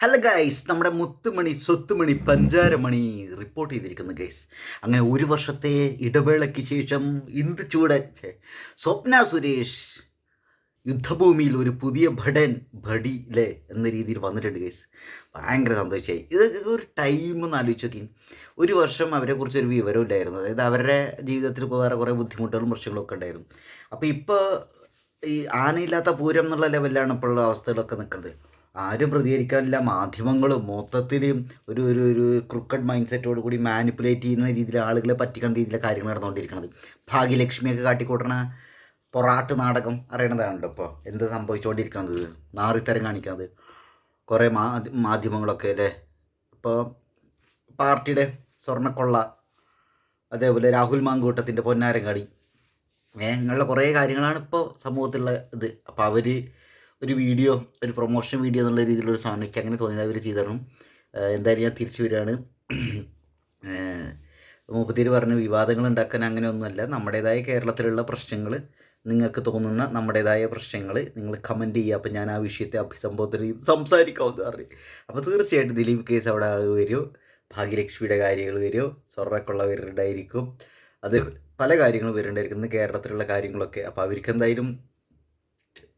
Hello guys നമ്മുടെ മുത്തുമണി സ്വത്തുമണി പഞ്ചാരമണി report ചെയ്തിരിക്കുന്നു guys അങ്ങനെ ഒരു വർഷത്തെ ഇടവേളയ്ക്ക് ശേഷം ഇന്ത് ചൂടൻ സ്വപ്ന സുരേഷ് യുദ്ധഭൂമിയിൽ ഒരു പുതിയ ഭടൻ ഭടി അല്ലേ എന്ന രീതിയിൽ വന്നിട്ടുണ്ട് ഗൈസ് ഭയങ്കര സന്തോഷമായി ഇത് ഒരു ടൈം എന്ന് ആലോചിച്ച് നോക്കി ഒരു വർഷം അവരെക്കുറിച്ച് ഒരു വിവരം ഇല്ലായിരുന്നു. അതായത് അവരുടെ ജീവിതത്തിൽ വേറെ കുറേ ബുദ്ധിമുട്ടുകളും പ്രശ്നങ്ങളൊക്കെ ഉണ്ടായിരുന്നു. അപ്പോൾ ഇപ്പോൾ ഈ ആനയില്ലാത്ത പൂരം എന്നുള്ള ലെവലിലാണ് ഇപ്പോഴുള്ള അവസ്ഥകളൊക്കെ നിൽക്കുന്നത്. ആരും പ്രതികരിക്കാനില്ല മാധ്യമങ്ങളും മൊത്തത്തിൽ ഒരു ഒരു ഒരു ക്രിക്കറ്റ് മൈൻഡ് സെറ്റോട് കൂടി മാനിപ്പുലേറ്റ് ചെയ്യുന്ന രീതിയിൽ ആളുകളെ പറ്റിക്കേണ്ട രീതിയിലെ കാര്യങ്ങൾ നടന്നുകൊണ്ടിരിക്കുന്നത് ഭാഗ്യലക്ഷ്മിയൊക്കെ കാട്ടിക്കൂട്ടണ പൊറാട്ട് നാടകം അറിയണതാണല്ലോ ഇപ്പോൾ എന്ത് സംഭവിച്ചുകൊണ്ടിരിക്കുന്നത് നാറിത്തരം കാണിക്കുന്നത് കുറേ മാ മാധ്യമങ്ങളൊക്കെ അല്ലേ? ഇപ്പോൾ പാർട്ടിയുടെ സ്വർണക്കൊള്ള അതേപോലെ രാഹുൽ മാങ്കൂട്ടത്തിന്റെ പൊന്നാരങ്ങാടി. ഏ ഇങ്ങനെയുള്ള കുറേ കാര്യങ്ങളാണ് ഇപ്പോൾ സമൂഹത്തിലുള്ള ഇത്. അപ്പോൾ അവർ ഒരു വീഡിയോ ഒരു പ്രൊമോഷൻ വീഡിയോ എന്നുള്ള രീതിയിലുള്ള സാധനം എനിക്ക് അങ്ങനെ തോന്നിയത് അവർ ചെയ്തിരുന്നു എന്തായാലും ഞാൻ തിരിച്ചു വരികയാണ്. മുപ്പത്തിരി പറഞ്ഞ വിവാദങ്ങൾ ഉണ്ടാക്കാൻ അങ്ങനെയൊന്നുമല്ല നമ്മുടേതായ കേരളത്തിലുള്ള പ്രശ്നങ്ങൾ നിങ്ങൾക്ക് തോന്നുന്ന നമ്മുടേതായ പ്രശ്നങ്ങൾ നിങ്ങൾ കമന്റ് ചെയ്യുക. അപ്പോൾ ഞാൻ ആ വിഷയത്തെ അഭിസംബോധന ചെയ്ത് സംസാരിക്കാമെന്ന് പറഞ്ഞു അപ്പോൾ തീർച്ചയായിട്ടും ദിലീപ് കേസ് അവിടെ ആൾ വരും. ഭാഗ്യലക്ഷ്മിയുടെ കാര്യങ്ങൾ വരും. സ്വർണക്കുള്ള വരുന്നുണ്ടായിരിക്കും അത് പല കാര്യങ്ങളും വരുന്നുണ്ടായിരിക്കും. ഇന്ന് കേരളത്തിലുള്ള കാര്യങ്ങളൊക്കെ. അപ്പോൾ അവർക്ക് എന്തായാലും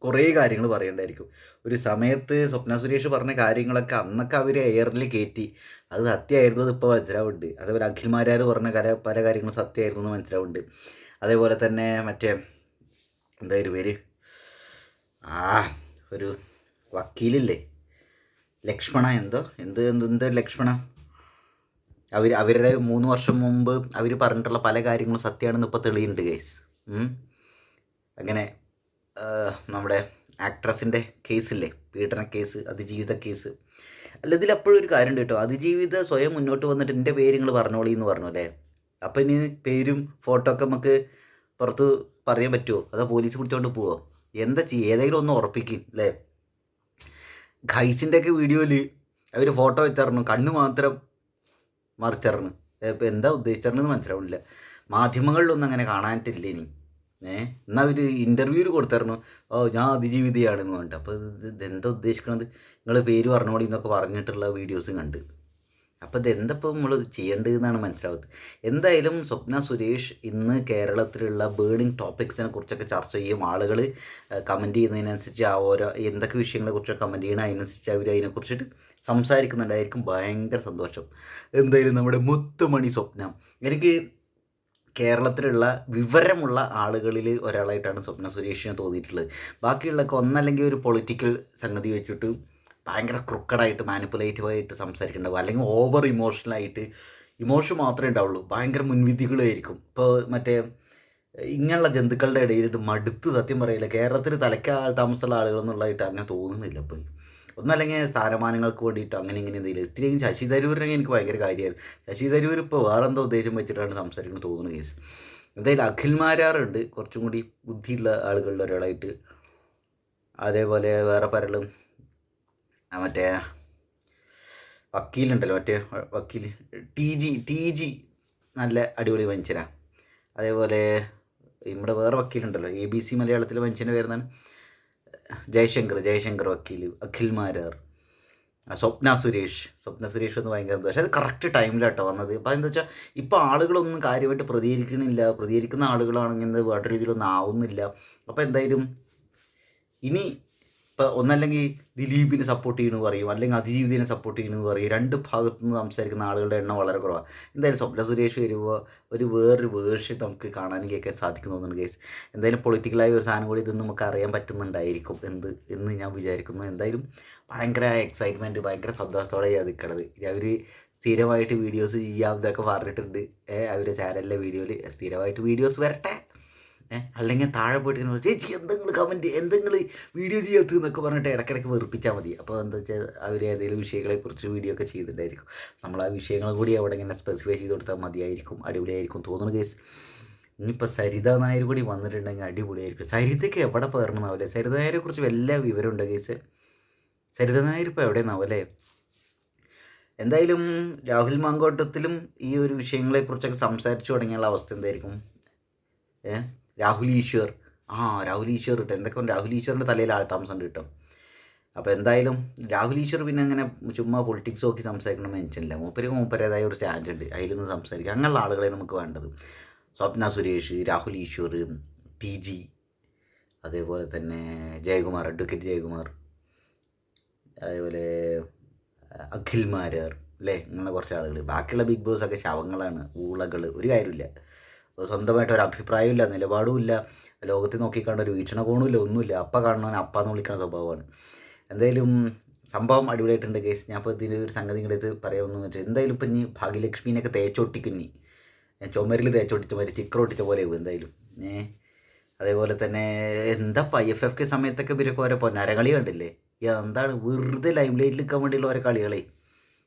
കുറേ കാര്യങ്ങൾ പറയണ്ടായിരിക്കും. ഒരു സമയത്ത് സ്വപ്ന സുരേഷ് പറഞ്ഞ കാര്യങ്ങളൊക്കെ അന്നൊക്കെ അവർ എയറിൽ കയറ്റി അത് സത്യമായിരുന്നു എന്ന് ഇപ്പോൾ മനസ്സിലാവുണ്ട് അതേപോലെ അഖിൽമാരാർ പറഞ്ഞ കല പല കാര്യങ്ങളും സത്യമായിരുന്നു എന്ന് മനസ്സിലാവുണ്ട് അതേപോലെ തന്നെ മറ്റേ എന്താ ഒരു പേര്? ആ ഒരു വക്കീലില്ലേ? ലക്ഷ്മണ എന്തോ? എന്ത് എന്ത് ലക്ഷ്മണ? അവർ അവരുടെ മൂന്ന് വർഷം മുമ്പ് അവർ പറഞ്ഞിട്ടുള്ള പല കാര്യങ്ങളും സത്യമാണെന്ന് ഇപ്പോൾ തെളിയുന്നുണ്ട് ഗൈസ് അങ്ങനെ നമ്മുടെ ആക്ട്രസിന്റെ കേസില്ലേ പീഡന കേസ് അതിജീവിത കേസ് അല്ല ഇതിൽ അപ്പോഴും ഒരു കാര്യമുണ്ട് കേട്ടോ. അതിജീവിത സ്വയം മുന്നോട്ട് വന്നിട്ട് എന്റെ പേര് നിങ്ങൾ പറഞ്ഞോളി എന്ന് പറഞ്ഞു അല്ലേ? അപ്പം ഇനി പേരും ഫോട്ടോ ഒക്കെ നമുക്ക് പുറത്ത് പറയാൻ പറ്റുമോ അതോ പോലീസ് പിടിച്ചോണ്ട് പോവോ? എന്താ ചെയ്യുക ഏതെങ്കിലും ഒന്ന് ഉറപ്പിക്കും അല്ലേ? ഖൈസിന്റെ ഒക്കെ വീഡിയോയിൽ അവർ ഫോട്ടോ വെച്ചറിഞ്ഞു. കണ്ണ് മാത്രം മറിച്ചറിഞ്ഞു. എന്താ ഉദ്ദേശിച്ചറിഞ്ഞെന്ന് മനസ്സിലാവുന്നില്ല മാധ്യമങ്ങളിലൊന്നും അങ്ങനെ കാണാനിട്ടില്ല ഇനി ഏ? എന്നാൽ അവർ ഇന്റർവ്യൂവിൽ കൊടുത്തായിരുന്നു. ഓ ഞാൻ അതിജീവിതയാണെന്ന് പറഞ്ഞിട്ട്. അപ്പോൾ ഇത് ഇതെന്താ ഉദ്ദേശിക്കണത്? നിങ്ങൾ പേര് പറഞ്ഞോളി എന്നൊക്കെ പറഞ്ഞിട്ടുള്ള വീഡിയോസ് കണ്ട്. അപ്പോൾ ഇതെന്തപ്പോൾ നമ്മൾ ചെയ്യേണ്ടതെന്നാണ് മനസ്സിലാവുന്നത് എന്തായാലും സ്വപ്ന സുരേഷ് ഇന്ന് കേരളത്തിലുള്ള ബേണിംഗ് ടോപ്പിക്സിനെ കുറിച്ചൊക്കെ ചർച്ച ചെയ്യും. ആളുകൾ കമന്റ് ചെയ്യുന്നതിനനുസരിച്ച് ആ ഓരോ എന്തൊക്കെ വിഷയങ്ങളെ കുറിച്ചൊക്കെ കമന്റ് ചെയ്യണം അതിനനുസരിച്ച് അവർ അതിനെക്കുറിച്ചിട്ട് സംസാരിക്കുന്നുണ്ടായിരിക്കും. ഭയങ്കര സന്തോഷം. എന്തായാലും നമ്മുടെ മുത്തുമണി സ്വപ്നം. എനിക്ക് കേരളത്തിലുള്ള വിവരമുള്ള ആളുകളിൽ ഒരാളായിട്ടാണ് സ്വപ്ന സുരേഷിനെ തോന്നിയിട്ടുള്ളത്. ബാക്കിയുള്ളൊക്കെ ഒന്നല്ലെങ്കിൽ ഒരു പൊളിറ്റിക്കൽ സംഗതി വെച്ചിട്ട് ഭയങ്കര ക്രുക്കഡായിട്ട് മാനിപ്പുലേറ്റീവായിട്ട് സംസാരിക്കുന്നുണ്ടാവും അല്ലെങ്കിൽ ഓവർ ഇമോഷണലായിട്ട് ഇമോഷൻ മാത്രമേ ഉണ്ടാവുള്ളൂ. ഭയങ്കര മുൻവിധികളായിരിക്കും. ഇപ്പോൾ മറ്റേ ഇങ്ങനെയുള്ള ജന്തുക്കളുടെ ഇടയിൽ ഇത് മടുത്ത് സത്യം പറയില്ല. കേരളത്തിൽ തലയ്ക്കാൾ താമസമുള്ള ആളുകളെന്നുള്ളതായിട്ട് അങ്ങനെ തോന്നുന്നില്ല ഇപ്പോൾ ഒന്നല്ലെങ്കിൽ സ്ഥാനമാനങ്ങൾക്ക് വേണ്ടിയിട്ടോ അങ്ങനെ ഇങ്ങനെ എന്തെങ്കിലും. ഇത്രയും ശശി തരൂരിനെ എനിക്ക് ഭയങ്കര കാര്യമായിരുന്നു. ശശി തരൂർ ഇപ്പോൾ വേറെ എന്തോ ഉദ്ദേശം വെച്ചിട്ടാണ് സംസാരിക്കുന്നത് തോന്നുന്നു കേസ്. എന്തായാലും അഖിൽമാരാറുണ്ട് കുറച്ചും കൂടി ബുദ്ധിയുള്ള ആളുകളിൽ ഒരാളായിട്ട്. അതേപോലെ വേറെ പലരും ആ മറ്റേ വക്കീലുണ്ടല്ലോ മറ്റേ വക്കീൽ ടി ജി ടി ജി നല്ല അടിപൊളി മനുഷ്യനാണ് അതേപോലെ നമ്മുടെ വേറെ വക്കീലുണ്ടല്ലോ എ ബി സി മലയാളത്തിലെ മനുഷ്യന്റെ പേരെന്താണ് ജയശങ്കർ ജയശങ്കർ വക്കീൽ അഖിൽ മാരാർ സ്വപ്ന സുരേഷ്. സ്വപ്ന സുരേഷ് എന്ന് ഭയങ്കര പക്ഷേ അത് കറക്റ്റ് ടൈമിലാട്ടോ വന്നത്. അപ്പോൾ എന്താ വെച്ചാൽ ഇപ്പോൾ ആളുകളൊന്നും കാര്യമായിട്ട് പ്രതികരിക്കണില്ല. പ്രതികരിക്കുന്ന ആളുകളാണെങ്കിൽ വേണ്ട രീതിയിലൊന്നും ആവുന്നില്ല. അപ്പോൾ എന്തായാലും ഇനി ഇപ്പോൾ ഒന്നല്ലെങ്കിൽ ദിലീപിനെ സപ്പോർട്ട് ചെയ്യണമെന്ന് പറയും. അല്ലെങ്കിൽ അതിജീവിതനെ സപ്പോർട്ട് ചെയ്യണമെന്ന് പറയും. രണ്ട് ഭാഗത്തു നിന്ന് സംസാരിക്കുന്ന ആളുകളുടെ എണ്ണം വളരെ കുറവാണ് എന്തായാലും സ്വപ്ന സുരേഷ് വരുമ്പോൾ ഒരു വേറൊരു വേർഷൻ നമുക്ക് കാണാനും കേൾക്കാൻ സാധിക്കുന്നു കേസ് എന്തായാലും പൊളിറ്റിക്കലായ ഒരു സാധനം കൂടി ഇത് നമുക്ക് അറിയാൻ പറ്റുന്നുണ്ടായിരിക്കും. എന്ത് എന്ന് ഞാൻ വിചാരിക്കുന്നു. എന്തായാലും ഭയങ്കര എക്സൈറ്റ്മെന്റ് ഭയങ്കര സന്തോഷത്തോടെ ഞാൻ നിൽക്കണത് അവർ സ്ഥിരമായിട്ട് വീഡിയോസ് ചെയ്യാം എന്നൊക്കെ പറഞ്ഞിട്ടുണ്ട്. അവരുടെ ചാനലിലെ വീഡിയോയിൽ സ്ഥിരമായിട്ട് വീഡിയോസ് വരട്ടെ. അല്ലെങ്കിൽ താഴെ പോയിട്ട് ഇങ്ങനെ ചേച്ചി എന്തെങ്കിലും കമന്റ് എന്തെങ്കിലും വീഡിയോ ചെയ്യാത്ത എന്നൊക്കെ പറഞ്ഞിട്ട് ഇടയ്ക്കിടയ്ക്ക് വെറുപ്പിച്ചാൽ മതി. അപ്പോൾ എന്താ വെച്ചാൽ അവർ ഏതെങ്കിലും വിഷയങ്ങളെക്കുറിച്ച് വീഡിയോ ഒക്കെ ചെയ്തിട്ടുണ്ടായിരിക്കും. നമ്മൾ ആ വിഷയങ്ങൾ കൂടി അവിടെ ഇങ്ങനെ സ്പെസിഫൈ ചെയ്ത് കൊടുത്താൽ മതിയായിരിക്കും അടിപൊളിയായിരിക്കും തോന്നുന്നു കേസ് ഇനിയിപ്പോൾ സരിത നായർ കൂടി വന്നിട്ടുണ്ടെങ്കിൽ അടിപൊളിയായിരിക്കും. സരിതയ്ക്ക് എവിടെ പേർന്നാവില്ലേ സരിത നായരെ കുറിച്ച് വല്ല വിവരമുണ്ട് കേസ് സരിത നായർ ഇപ്പോൾ എവിടെ നിന്നാവല്ലേ എന്തായാലും രാഹുൽ മാങ്കോട്ടത്തിലും ഈ ഒരു വിഷയങ്ങളെക്കുറിച്ചൊക്കെ സംസാരിച്ചു തുടങ്ങിയുള്ള അവസ്ഥ എന്തായിരിക്കും? ഏ? രാഹുൽ ഈശ്വർ. ആ രാഹുൽ ഈശ്വർ കിട്ടും എന്തൊക്കെ രാഹുൽ ഈശ്വറിന്റെ തലയിൽ ആൾ താമസം കിട്ടും അപ്പോൾ എന്തായാലും രാഹുൽ ഈശ്വർ പിന്നെ അങ്ങനെ ചുമ്മാ പൊളിറ്റിക്സ് നോക്കി സംസാരിക്കണം മെൻഷനില്ല മൂപ്പര് മൂപ്പരേതായ ഒരു സ്റ്റാൻഡ് ഉണ്ട്. അതിൽ നിന്ന് സംസാരിക്കുക അങ്ങനെയുള്ള ആളുകളെ നമുക്ക് വേണ്ടത്. സ്വപ്ന സുരേഷ് രാഹുൽ ഈശ്വർ ടി ജി അതേപോലെ തന്നെ ജയകുമാർ അഡ്വക്കേറ്റ് ജയകുമാർ അതേപോലെ അഖിൽ മാരാർ അല്ലേ ഇങ്ങനെ കുറച്ച് ആളുകൾ ബാക്കിയുള്ള ബിഗ് ബോസ് ഒക്കെ ശവങ്ങളാണ്. ഊളകൾ ഒരു കാര്യമില്ല സ്വന്തമായിട്ട് ഒരു അഭിപ്രായമില്ല നിലപാടുമില്ല. ലോകത്തിൽ നോക്കിക്കാണ്ട ഒരു വീക്ഷണകോണുമില്ല ഒന്നുമില്ല. അപ്പ കാണുന്നവൻ അപ്പ എന്ന് വിളിക്കുന്ന സ്വഭാവമാണ്. എന്തായാലും സംഭവം അടിപൊളിയായിട്ടുണ്ട് കേസ്. ഞാൻ ഇപ്പോൾ ഇതിന്റെ ഒരു സംഗതി ഇങ്ങോട്ട് എടുത്ത് പറയാമെന്ന് വെച്ചാൽ എന്തായാലും ഇപ്പം ഇനി ഭാഗ്യലക്ഷ്മീനെയൊക്കെ തേച്ചൊട്ടിക്കുന്നി ചുമരിൽ തേച്ചൊട്ടിച്ച മാതിരി സ്റ്റിക്കർ ഒട്ടിച്ച പോലെ ആവും എന്തായാലും. ഏ? അതേപോലെ തന്നെ എന്താ ഐ എഫ് എഫ് കെ സമയത്തൊക്കെ ഇവരൊക്കെ ഓരോ പൊന്നാരകളി കണ്ടില്ലേ? എന്താണ് വെറുതെ ലൈം ലൈറ്റിൽ നിൽക്കാൻ വേണ്ടിയുള്ള ഓരോ കളികളെ.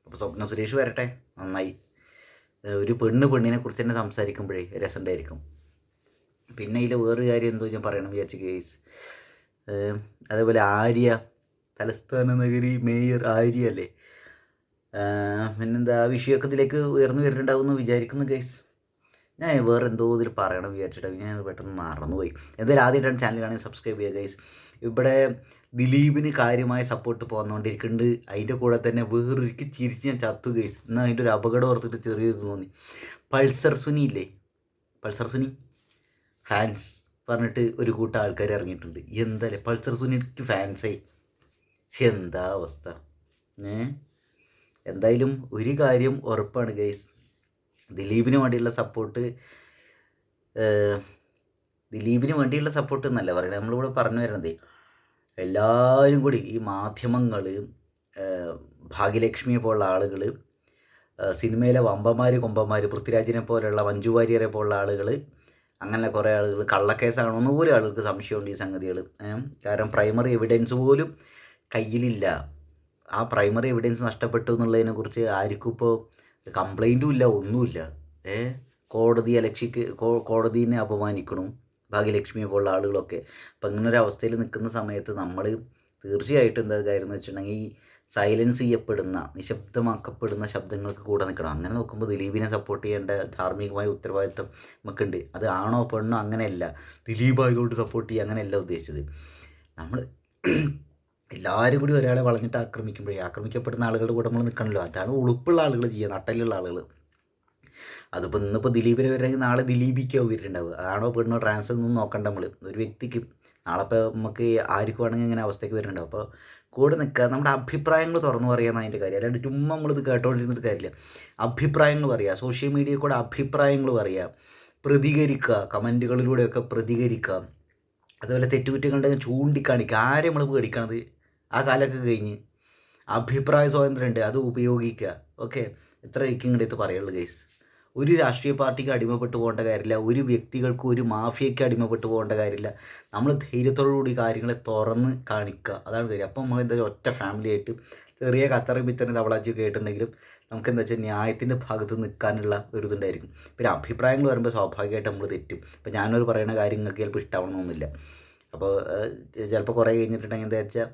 അപ്പോൾ സ്വപ്ന സുരേഷ് വരട്ടെ നന്നായി. ഒരു പെണ്ണ് പെണ്ണിനെ കുറിച്ച് തന്നെ സംസാരിക്കുമ്പോഴേ രസമുണ്ടായിരിക്കും. പിന്നെ ഇതിൽ വേറൊരു കാര്യം എന്തോ ഞാൻ പറയണം വിചാരിച്ച കേസ് അതേപോലെ ആര്യ തലസ്ഥാന നഗരി മേയർ ആര്യ അല്ലേ? പിന്നെന്താ വിഷയമൊക്കെ ഇതിലേക്ക് ഉയർന്നു വരുന്നുണ്ടാവും എന്ന് വിചാരിക്കുന്നു കേസ് ഞാൻ വേറെ എന്തോ ഇതിൽ പറയണം വിചാരിച്ചിട്ട് ഞാൻ പെട്ടെന്ന് മറന്നുപോയി. എന്തായാലും ആദ്യമായിട്ടാണ് ചാനൽ കാണാൻ സബ്സ്ക്രൈബ് ചെയ്യുക ഗൈസ് ഇവിടെ ദിലീപിന് കാര്യമായ സപ്പോർട്ട് പോന്നുകൊണ്ടിരിക്കുന്നുണ്ട് അതിന്റെ കൂടെ തന്നെ വേറൊരിക്കൽ ചിരിച്ച് ഞാൻ ചത്തു ഗൈസ് എന്നാൽ അതിന്റെ ഒരു അപകടം ഓർത്തിട്ട് ചെറിയൊരു തോന്നി. പൾസർ സുനി ഇല്ലേ? പൾസർ സുനി? ഫാൻസ് പറഞ്ഞിട്ട് ഒരു കൂട്ടം ആൾക്കാർ ഇറങ്ങിയിട്ടുണ്ട്. എന്തായാലും പൾസർ സുനിക്ക് ഫാൻസായി പക്ഷെ എന്താ അവസ്ഥ? ഏ? എന്തായാലും ഒരു കാര്യം ഉറപ്പാണ് ഗൈസ് ദിലീപിന് വേണ്ടിയുള്ള സപ്പോർട്ട് ദിലീപിന് വേണ്ടിയുള്ള സപ്പോർട്ട് എന്നല്ല പറയുന്നത് നമ്മളിവിടെ പറഞ്ഞു വരുന്നത്. എല്ലാവരും കൂടി ഈ മാധ്യമങ്ങൾ ഭാഗ്യലക്ഷ്മിയെ പോലുള്ള ആളുകൾ സിനിമയിലെ വമ്പന്മാർ കൊമ്പന്മാർ പൃഥ്വിരാജിനെ പോലെയുള്ള മഞ്ജു വാര്യരെ പോലുള്ള ആളുകൾ അങ്ങനെ കുറേ ആളുകൾ കള്ളക്കേസാണോ എന്ന് പോലും ആളുകൾക്ക് സംശയമുണ്ട് ഈ സംഗതികൾ കാരണം പ്രൈമറി എവിഡൻസ് പോലും കയ്യിലില്ല. ആ പ്രൈമറി എവിഡൻസ് നഷ്ടപ്പെട്ടു എന്നുള്ളതിനെക്കുറിച്ച് ആർക്കും ഇപ്പോൾ കംപ്ലൈന്റും ഇല്ല ഒന്നുമില്ല. കോടതി അലക്ഷിക്ക് കോടതിനെ അപമാനിക്കണം. ഭാഗ്യലക്ഷ്മിയെ പോലുള്ള ആളുകളൊക്കെ. അപ്പം അങ്ങനെ ഒരു അവസ്ഥയിൽ നിൽക്കുന്ന സമയത്ത് നമ്മൾ തീർച്ചയായിട്ടും എന്താ കാര്യം എന്ന് വെച്ചിട്ടുണ്ടെങ്കിൽ ഈ സൈലൻസ് ചെയ്യപ്പെടുന്ന നിശബ്ദമാക്കപ്പെടുന്ന ശബ്ദങ്ങൾക്ക് കൂടെ നിൽക്കണം. അങ്ങനെ നോക്കുമ്പോൾ ദിലീപിനെ സപ്പോർട്ട് ചെയ്യേണ്ട ധാർമ്മികമായ ഉത്തരവാദിത്തം നമുക്കുണ്ട്. അത് ആണോ പെണ്ണോ അങ്ങനെയല്ല. ദിലീപ് ആയതുകൊണ്ട് സപ്പോർട്ട് ചെയ്യുക അങ്ങനെയല്ല ഉദ്ദേശിച്ചത്. നമ്മൾ എല്ലാവരും കൂടി ഒരാളെ വളഞ്ഞിട്ട് ആക്രമിക്കുമ്പോഴേ ആക്രമിക്കപ്പെടുന്ന ആളുകളുടെ കൂടെ നമ്മൾ നിൽക്കണമല്ലോ. അതാണ് ഉളുപ്പുള്ള ആളുകൾ ചെയ്യുക നട്ടലുള്ള ആളുകൾ. അതിപ്പോൾ ഇന്നിപ്പോൾ ദിലീപിനെ വരണമെങ്കിൽ നാളെ ദിലീപിക്കോ വരുന്നുണ്ടാവുക ആണോ പെണ്ണോ ട്രാൻസ് ഒന്നും നോക്കണ്ട നമ്മൾ ഒരു വ്യക്തിക്ക് നാളെ ഇപ്പോൾ നമുക്ക് ആർക്കും ആണെങ്കിൽ ഇങ്ങനെ അവസ്ഥയ്ക്ക് വരുന്നുണ്ടാവും അപ്പോൾ കൂടെ നിൽക്കുക നമ്മുടെ അഭിപ്രായങ്ങൾ തുറന്നു പറയുന്ന അതിന്റെ കാര്യം. അല്ലാണ്ട് ചുമ്മാ നമ്മളിത് കേട്ടോണ്ടിരുന്നിട്ട് കാര്യമില്ല. അഭിപ്രായങ്ങൾ പറയുക സോഷ്യൽ മീഡിയയിൽ കൂടെ അഭിപ്രായങ്ങൾ പറയുക പ്രതികരിക്കുക കമന്റുകളിലൂടെയൊക്കെ പ്രതികരിക്കുക അതുപോലെ തെറ്റുകുറ്റങ്ങളുണ്ടെങ്കിൽ ചൂണ്ടിക്കാണിക്കുക ആരെ നമ്മൾ പേടിക്കണത്? ആ കാലമൊക്കെ കഴിഞ്ഞ്. അഭിപ്രായ സ്വാതന്ത്ര്യം ഉണ്ട് അത് ഉപയോഗിക്കുക ഓക്കെ? ഇത്ര എനിക്ക് ഇങ്ങോട്ട് പറയുള്ളൂ ഗൈസ് ഒരു രാഷ്ട്രീയ പാർട്ടിക്ക് അടിമപ്പെട്ടു പോകേണ്ട കാര്യമില്ല. ഒരു വ്യക്തികൾക്ക് ഒരു മാഫിയയ്ക്ക് അടിമപ്പെട്ടു പോകേണ്ട കാര്യമില്ല. നമ്മൾ ധൈര്യത്തോടുകൂടി കാര്യങ്ങളെ തുറന്ന് കാണിക്കുക. അതാണ് കാര്യം. അപ്പം നമ്മൾ എന്താ ഒറ്റ ഫാമിലി ആയിട്ട് ചെറിയ കത്തറി പിത്തറി തവളാച്ചൊക്കെ ആയിട്ടുണ്ടെങ്കിലും നമുക്ക് എന്താ വെച്ചാൽ ന്യായത്തിന്റെ ഭാഗത്ത് നിൽക്കാനുള്ള ഒരു ഇതുണ്ടായിരിക്കും. പിന്നെ അഭിപ്രായങ്ങൾ വരുമ്പോൾ സ്വാഭാവികമായിട്ട് നമ്മൾ തെറ്റും. ഇപ്പം ഞാനൊരു പറയുന്ന കാര്യം നിങ്ങൾക്ക് ചിലപ്പോൾ ഇഷ്ടമാവണമെന്നില്ല അപ്പോൾ ചിലപ്പോൾ കുറേ കഴിഞ്ഞിട്ടുണ്ടെങ്കിൽ എന്താ വെച്ചാൽ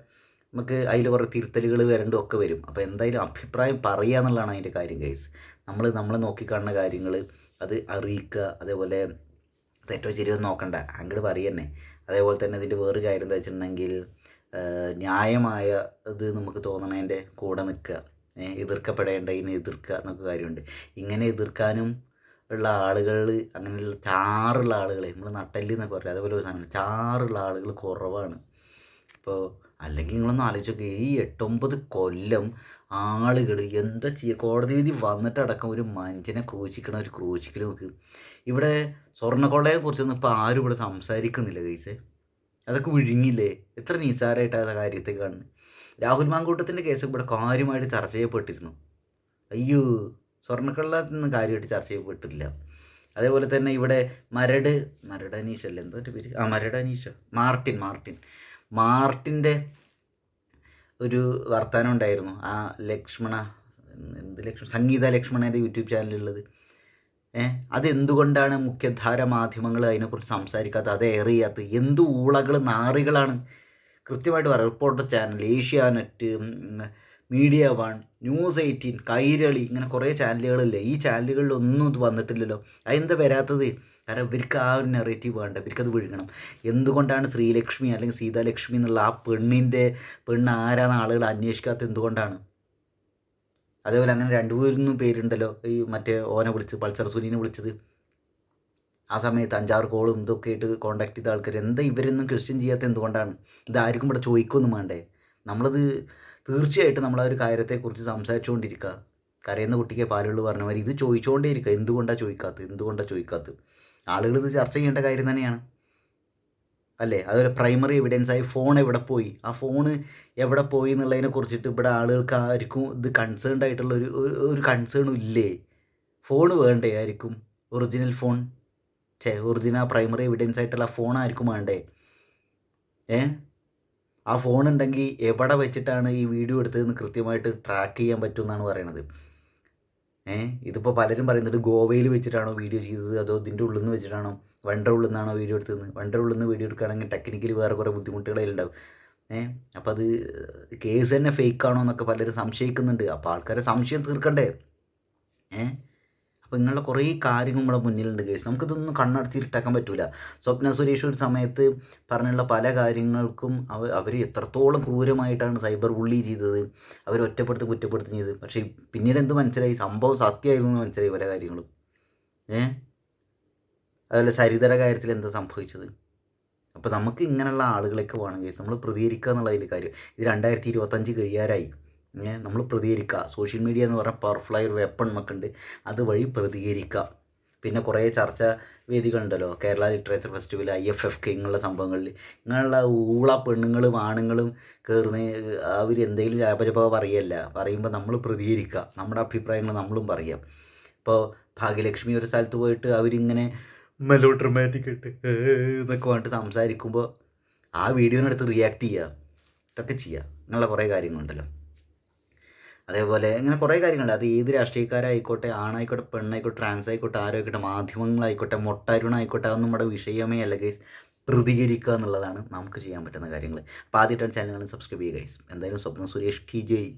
നമുക്ക് അതിൽ കുറേ തിരുത്തലുകൾ വരേണ്ടതും ഒക്കെ വരും. അപ്പോൾ എന്തായാലും അഭിപ്രായം പറയുക എന്നുള്ളതാണ് അതിന്റെ കാര്യം ഗൈസ് നമ്മൾ നമ്മൾ നോക്കിക്കാണുന്ന കാര്യങ്ങൾ അത് അറിയിക്കുക അതേപോലെ തെറ്റോ ശരിയോ നോക്കണ്ട. അങ്ങോട്ട് പറയുന്നേ അതേപോലെ തന്നെ ഇതിന്റെ വേറൊരു കാര്യം എന്താ വെച്ചിട്ടുണ്ടെങ്കിൽ ന്യായമായ ഇത് നമുക്ക് തോന്നണതിന്റെ കൂടെ നിൽക്കുക. എതിർക്കപ്പെടേണ്ട ഇനി എതിർക്കുക എന്നൊക്കെ കാര്യമുണ്ട്. ഇങ്ങനെ എതിർക്കാനും ഉള്ള ആളുകൾ അങ്ങനെയുള്ള ചാറുള്ള ആളുകൾ നമ്മൾ നട്ടല്ലി എന്നൊക്കെ അതേപോലെ ഒരു സാധനം ചാറുള്ള ആളുകൾ കുറവാണ്. ഇപ്പോൾ അല്ലെങ്കിൽ നിങ്ങളൊന്ന് ആലോചിച്ച് ഈ എട്ടൊമ്പത് കൊല്ലം ആളുകൾ എന്താ ചെയ്യുക കോടതി വിധി വന്നിട്ടടക്കം ഒരു മനുഷ്യനെ ക്രൂശിക്കണ ഒരു ക്രൂശിക്കൽ നോക്ക്. ഇവിടെ സ്വർണക്കൊള്ളയെ കുറിച്ചൊന്നും ഇപ്പോൾ ആരും ഇവിടെ സംസാരിക്കുന്നില്ല കൈസേ അതൊക്കെ വിഴുങ്ങില്ലേ? എത്ര നിസ്സാരമായിട്ട് ആ കാര്യത്തെ കാണുന്നത് രാഹുൽ മാങ്കൂട്ടത്തിന്റെ കേസ് ഇവിടെ കാര്യമായിട്ട് ചർച്ച ചെയ്യപ്പെട്ടിരുന്നു. അയ്യോ സ്വർണക്കള്ളത്തിന് കാര്യമായിട്ട് ചർച്ച ചെയ്യപ്പെട്ടില്ല അതേപോലെ തന്നെ ഇവിടെ മരട് മരട് അനീഷ് അല്ലേ എന്തോ പേര്? ആ മരട് അനീഷ? Martin Martin. മാർട്ടിന്റെ ഒരു വർത്തമാനം ഉണ്ടായിരുന്നു. ആ ലക്ഷ്മണ എന്ത് ലക്ഷ്മണ സംഗീത ലക്ഷ്മണന്റെ യൂട്യൂബ് ചാനലുള്ളത് ഏഹ് അതെന്തുകൊണ്ടാണ് മുഖ്യധാര മാധ്യമങ്ങൾ അതിനെക്കുറിച്ച് സംസാരിക്കാത്തത്? അത് എയർ ചെയ്യാത്തത്? എന്ത് ഊളകൾ നാറികളാണ്? കൃത്യമായിട്ട് പറയാം. Reporter channel Asianet media one news eighteen Kairali ഇങ്ങനെ കുറേ ചാനലുകളില്ലേ? ഈ ചാനലുകളിലൊന്നും ഇത് വന്നിട്ടില്ലല്ലോ. അതെന്താ വരാത്തത്? കാരണം ഇവർക്ക് ആ ഒരു നെറേറ്റീവ് വേണ്ട ഇവർക്കത് വിഴുങ്ങണം. എന്തുകൊണ്ടാണ് ശ്രീലക്ഷ്മി അല്ലെങ്കിൽ സീതാലക്ഷ്മി എന്നുള്ള ആ പെണ്ണിന്റെ പെണ്ണ് ആരാന്ന് ആളുകൾ അന്വേഷിക്കാത്ത എന്തുകൊണ്ടാണ്? അതേപോലെ അങ്ങനെ രണ്ടു പേരുണ്ടല്ലോ ഈ മറ്റേ ഓനെ വിളിച്ച് പൾസർ സുനീനെ വിളിച്ചത്. ആ സമയത്ത് അഞ്ചാറ് കോളും ഇതൊക്കെ ആയിട്ട് കോണ്ടാക്ട് ചെയ്ത ആൾക്കാർ എന്താ ഇവരൊന്നും ക്വസ്റ്റ്യൻ ചെയ്യാത്ത എന്തുകൊണ്ടാണ്? ഇതാർക്കും ഇവിടെ ചോദിക്കൊന്നും വേണ്ടേ? നമ്മളത് തീർച്ചയായിട്ടും നമ്മൾ ആ ഒരു കാര്യത്തെക്കുറിച്ച് സംസാരിച്ചുകൊണ്ടിരിക്കുക. കരയുന്ന കുട്ടിക്ക് പാലുകൾ പറഞ്ഞ മാതിരി ഇത് ചോദിച്ചുകൊണ്ടേ ഇരിക്കുക. എന്തുകൊണ്ടാണ് ചോദിക്കാത്തത്? എന്തുകൊണ്ടാണ് ചോദിക്കാത്തത്? ആളുകൾ ഇത് ചർച്ച ചെയ്യേണ്ട കാര്യം തന്നെയാണ്. അല്ലേ? അതൊരു പ്രൈമറി എവിഡൻസ് ആയി ഫോൺ എവിടെ പോയി? ആ ഫോണ് എവിടെ പോയി എന്നുള്ളതിനെ കുറിച്ചിട്ട് ഇവിടെ ആളുകൾക്ക് ആർക്കും ഇത് കൺസേൺഡ് ആയിട്ടുള്ള ഒരു ഒരു- കൺസേണും ഇല്ലേ? ഫോൺ വേണ്ടേ ആയിരിക്കും ഒറിജിനൽ ഫോൺ ഛേ ഒറിജിനൽ പ്രൈമറി എവിഡൻസ് ആയിട്ടുള്ള ഫോൺ ആയിരിക്കും വേണ്ടേ? ഏ? ആ ഫോൺ ഉണ്ടെങ്കിൽ എവിടെ വെച്ചിട്ടാണ് ഈ വീഡിയോ എടുത്തതെന്ന് കൃത്യമായിട്ട് ട്രാക്ക് ചെയ്യാൻ പറ്റുമെന്നാണ് പറയണത് ഏ ഇതിപ്പോൾ പലരും പറയുന്നത് ഗോവയിൽ വെച്ചിട്ടാണോ വീഡിയോ ചെയ്തത്? അതോ ഇതിന്റെ ഉള്ളിൽ നിന്ന് വെച്ചിട്ടാണോ? വണ്ടർ ഉള്ളിൽ നിന്നാണോ വീഡിയോ എടുത്തത്? വണ്ടർ ഉള്ളിൽ നിന്ന് വീഡിയോ എടുക്കുകയാണെങ്കിൽ ടെക്നിക്കലി വേറെ കുറേ ബുദ്ധിമുട്ടുകളുണ്ടാവും ഏഹ് അപ്പോൾ അത് കേസ് തന്നെ ഫേക്ക് ആണോ എന്നൊക്കെ പലരും സംശയിക്കുന്നുണ്ട്. അപ്പോൾ ആൾക്കാരെ സംശയം തീർക്കണ്ടേ? ഏ അപ്പോൾ ഇങ്ങനെയുള്ള കുറേ കാര്യങ്ങൾ നമ്മുടെ മുന്നിലുണ്ട് കേസ് നമുക്കിതൊന്നും കണ്ണടച്ചിട്ടാക്കാൻ പറ്റില്ല സ്വപ്ന സുരേഷ് ഒരു സമയത്ത് പറഞ്ഞുള്ള പല കാര്യങ്ങൾക്കും അവ അവർ എത്രത്തോളം ക്രൂരമായിട്ടാണ് സൈബർ ബുള്ളി ചെയ്തത്. അവർ ഒറ്റപ്പെടുത്തി കുറ്റപ്പെടുത്തി ചെയ്തത് പക്ഷേ പിന്നീട് എന്ത് മനസ്സിലായി? സംഭവം സത്യമായിരുന്നു എന്ന് മനസ്സിലായി പല കാര്യങ്ങളും. ഏ? അതുപോലെ സരിതയുടെ കാര്യത്തിൽ എന്താ സംഭവിച്ചത്? അപ്പോൾ നമുക്ക് ഇങ്ങനെയുള്ള ആളുകളൊക്കെ വേണം കേസ് നമ്മൾ പ്രതികരിക്കുക എന്നുള്ളതിൽ കാര്യം. ഇത് രണ്ടായിരത്തി ഇരുപത്തഞ്ച് കഴിയാറായി. നമ്മൾ പ്രതികരിക്കുക. സോഷ്യൽ മീഡിയ എന്ന് പറഞ്ഞാൽ പവർഫുള്ളായ ഒരു വെപ്പൺ നമുക്കുണ്ട്. അതുവഴി പ്രതികരിക്കുക. പിന്നെ കുറേ ചർച്ച വേദികളുണ്ടല്ലോ. Kerala literature festival I F F K ഇങ്ങനെയുള്ള സംഭവങ്ങളിൽ. ഇങ്ങനെയുള്ള ഊള പെണ്ണുങ്ങളും ആണുങ്ങളും കയറുന്ന അവർ എന്തെങ്കിലും ലാപജപ പറയല്ല. പറയുമ്പോൾ നമ്മൾ പ്രതികരിക്കുക. നമ്മുടെ അഭിപ്രായങ്ങൾ നമ്മളും പറയാം. ഇപ്പോൾ ഭാഗ്യലക്ഷ്മി ഒരു സ്ഥലത്ത് പോയിട്ട് അവരിങ്ങനെ മെലോ ഡ്രമാറ്റിക് ആയിട്ട് എന്നൊക്കെ പറഞ്ഞിട്ട് സംസാരിക്കുമ്പോൾ ആ വീഡിയോനടുത്ത് റിയാക്ട് ചെയ്യുക. ഇതൊക്കെ ചെയ്യുക. ഇങ്ങനെയുള്ള കുറേ കാര്യങ്ങളുണ്ടല്ലോ. അതേപോലെ ഇങ്ങനെ കുറേ കാര്യങ്ങളുണ്ട്. അത് ഏത് രാഷ്ട്രീയക്കാരായിക്കോട്ടെ ആണായിക്കോട്ടെ പെണ്ണായിക്കോട്ടെ ട്രാൻസ് ആയിക്കോട്ടെ ആരായിക്കോട്ടെ മാധ്യമങ്ങളായിക്കോട്ടെ മൊട്ടാരുണായിക്കോട്ടെ അതൊന്നും നമ്മുടെ വിഷയമേ അല്ല ഗൈസ് പ്രതികരിക്കുക എന്നുള്ളതാണ് നമുക്ക് ചെയ്യാൻ പറ്റുന്ന കാര്യങ്ങൾ അപ്പോൾ ആദ്യമായിട്ടാണ് ചാനൽ സബ്സ്ക്രൈബ് ചെയ്യുക ഗൈസ് എന്തായാലും സ്വപ്ന സുരേഷ് കി ജയ്.